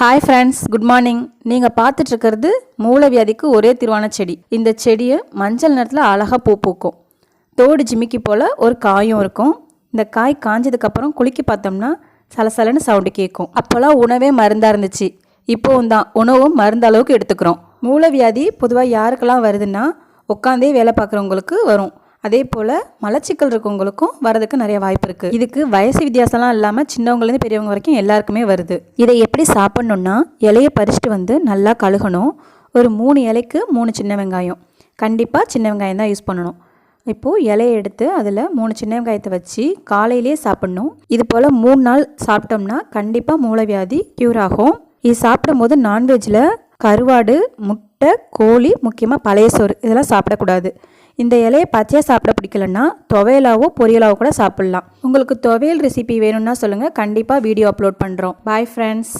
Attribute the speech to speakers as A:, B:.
A: Hi friends good morning நீங்கள் பார்த்துட்டு இருக்கிறது மூலவியாதிக்கு ஒரே திருவான செடி. இந்த செடியை மஞ்சள் நிறத்தில் அழகாக பூ பூக்கும். தோடு ஜிமிக்கி போல் ஒரு காயும் இருக்கும். இந்த காய் காஞ்சதுக்கப்புறம் குலுக்கி பார்த்தோம்னா சலசலன்னு சவுண்டு கேட்கும் அப்போல்லாம் உணவே மருந்தாக இருந்துச்சு. இப்போவும் தான் உணவும் மருந்து அளவுக்கு எடுத்துக்கிறோம். மூலவியாதி பொதுவாக யாருக்கெல்லாம் வருதுன்னா உட்காந்தே வேலை பார்க்குறவங்களுக்கு வரும். அதே போல் மலச்சிக்கல் இருக்கவங்களுக்கும் வரதுக்கு நிறைய வாய்ப்பு இருக்குது இதுக்கு வயசு வித்தியாசம்லாம் இல்லாமல் சின்னவங்கலேருந்து பெரியவங்க வரைக்கும் எல்லாருக்குமே வருது. இதை எப்படி சாப்பிட்ணுன்னா இலையை பறிச்சுட்டு வந்து நல்லா கழுகணும். ஒரு மூணு இலைக்கு மூணு சின்ன வெங்காயம். கண்டிப்பாக சின்ன வெங்காயம் தான் யூஸ் பண்ணணும். இப்போது இலையை எடுத்து அதில் மூணு சின்ன வெங்காயத்தை வச்சு காலையிலேயே சாப்பிட்ணும். இது போல் மூணு நாள் சாப்பிட்டோம்னா கண்டிப்பாக மூளைவியாதி க்யூர் ஆகும். இது சாப்பிடும்போது நான்வெஜ்ஜில் கருவாடு முட்டை கோழி முக்கியமாக பழைய சோறு இதெல்லாம் சாப்பிடக்கூடாது. இந்த இலையை பச்சையாக சாப்பிட பிடிக்கலன்னா துவையலாவோ பொரியலாவோ கூட சாப்பிட்லாம். உங்களுக்கு துவையல் ரெசிபி வேணும்னா சொல்லுங்கள் கண்டிப்பாக வீடியோ அப்லோட் பண்ணுறோம் பாய் ஃப்ரெண்ட்ஸ்